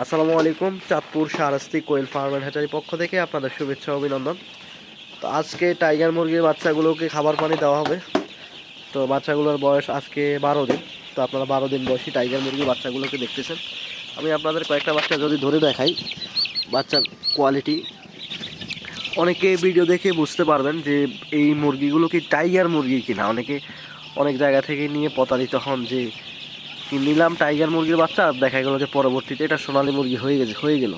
আসসালামু আলাইকুম, Chandpur সারাস্তি quail farm and hatchery পক্ষ থেকে আপনাদের শুভেচ্ছা অভিনন্দন। তো আজকে টাইগার মুরগির বাচ্চাগুলোকে খাবার পানি দেওয়া হবে। তো বাচ্চাগুলোর বয়স আজকে বারো দিন। তো আপনারা বারো দিন বয়সী টাইগার মুরগির বাচ্চাগুলোকে দেখতেছেন। আমি আপনাদের কয়েকটা বাচ্চা যদি ধরে দেখাই, বাচ্চার কোয়ালিটি অনেকে ভিডিও দেখে বুঝতে পারবেন যে এই মুরগিগুলো কি টাইগার মুরগি কিনা? অনেকে অনেক জায়গা থেকে নিয়ে প্রতারিত হন যে নিলাম টাইগার মুরগির বাচ্চা? দেখা গেলো যে পরবর্তীতে এটা সোনালী মুরগি হয়ে গেছে, হয়ে গেল।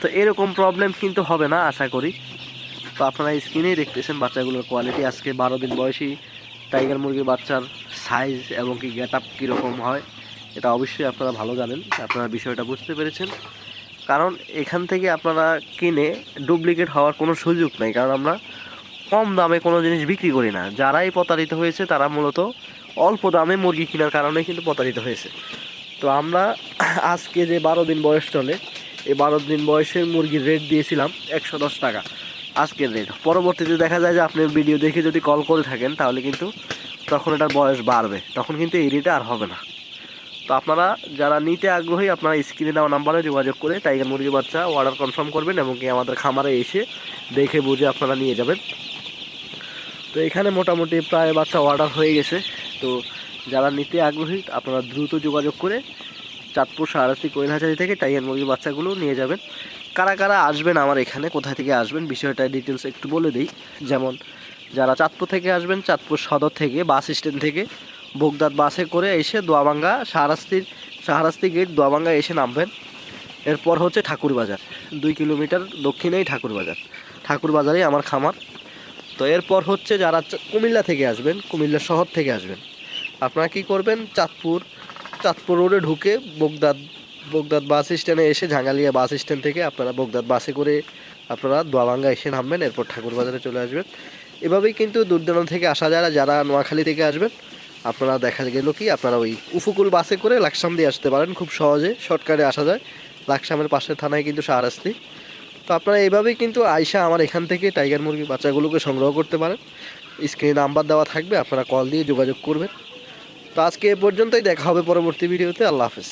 তো এরকম প্রবলেম কিন্তু হবে না, আশা করি। তো আপনারা স্ক্রিনেই দেখতেছেন বাচ্চাগুলোর কোয়ালিটি আজকে বারো দিন বয়সী টাইগার মুরগির বাচ্চার সাইজ এবং কি গেট আপ কীরকম হয়, এটা অবশ্যই আপনারা ভালো জানেন। আপনারা বিষয়টা বুঝতে পেরেছেন। কারণ এখান থেকে আপনারা কিনে ডুপ্লিকেট হওয়ার কোনো সুযোগ নেই। কারণ আমরা কম দামে কোনো জিনিস বিক্রি করি না। যারাই প্রতারিত হয়েছে, তারা মূলত অল্প দামে মুরগি কেনার কারণে কিন্তু প্রতারিত হয়েছে। তো আমরা আজকে যে বারো দিন বয়স চলে, এই বারো দিন বয়সের মুরগির রেট দিয়েছিলাম একশো দশ টাকা আজকের রেট পরবর্তীতে দেখা যায় যে আপনি ভিডিও দেখে যদি কল করে থাকেন, তাহলে কিন্তু তখন এটার বয়স বাড়বে। তখন কিন্তু এই রেটে আর হবে না। তো আপনারা যারা নিতে আগ্রহী, আপনারা স্ক্রিনে দেওয়া নাম্বারে যোগাযোগ করে টাইগার মুরগির বাচ্চা অর্ডার কনফার্ম করবেন এবং কি আমাদের খামারে এসে দেখে বুঝে আপনারা নিয়ে যাবেন। তো এখানে মোটামুটি প্রায় বাচ্চা অর্ডার হয়ে গেছে। তো যারা নিতে আগ্রহী, আপনারা দ্রুত যোগাযোগ করে চাঁদপুর সারাস্তি কৈলহাচারি থেকে টাইগার মুরগির বাচ্চাগুলো নিয়ে যাবেন। কারা কারা আসবেন আমার এখানে কোথা থেকে আসবেন, বিষয়টা ডিটেলস একটু বলে দিই। যেমন, যারা চাঁদপুর থেকে আসবেন, চাঁদপুর সদর থেকে, বাস স্ট্যান্ড থেকে বগদাদ বাসে করে এসে দোয়াবাঙ্গা সাহারাস্তির সাহারাস্তি গেট দোয়াবাঙ্গা এসে নামবেন। এরপর হচ্ছে ঠাকুরবাজার, দুই কিলোমিটার দক্ষিণেই ঠাকুরবাজার। ঠাকুরবাজারেই আমার খামার। তো এরপর হচ্ছে যারা কুমিল্লা থেকে আসবেন, কুমিল্লা শহর থেকে আসবেন, আপনারা কি করবেন? চাঁদপুর চাঁদপুর রোডে ঢুকে বগদাদ বগদাদ বাস স্ট্যান্ডে এসে ঝাঙ্গালিয়া বাস স্ট্যান্ড থেকে আপনারা বগদাদ বাসে করে আপনারা দোয়াবাঙ্গা এসে নামবেন, এরপর ঠাকুরবাজারে চলে আসবেন। এভাবেই কিন্তু দূর দূরান্ত থেকে আসা না যারা নোয়াখালী থেকে আসবেন, আপনারা দেখা গেল কি, আপনারা ওই উপকূল বাসে করে লাকসাম দিয়ে আসতে পারেন, খুব সহজে শর্টকাটে আসা যায়। লাকসামের পাশের থানায় কিন্তু সাহারাস্তি তো আপনারা এইভাবেই কিন্তু আয়সা আমার এখান থেকে টাইগার মুরগির বাচ্চাগুলোকে সংগ্রহ করতে পারেন। স্ক্রিনে নাম্বার দেওয়া থাকবে, আপনারা কল দিয়ে যোগাযোগ করবেন। তো আজকে এ পর্যন্তই, দেখা হবে পরবর্তী ভিডিওতে, আল্লাহ হাফেজ।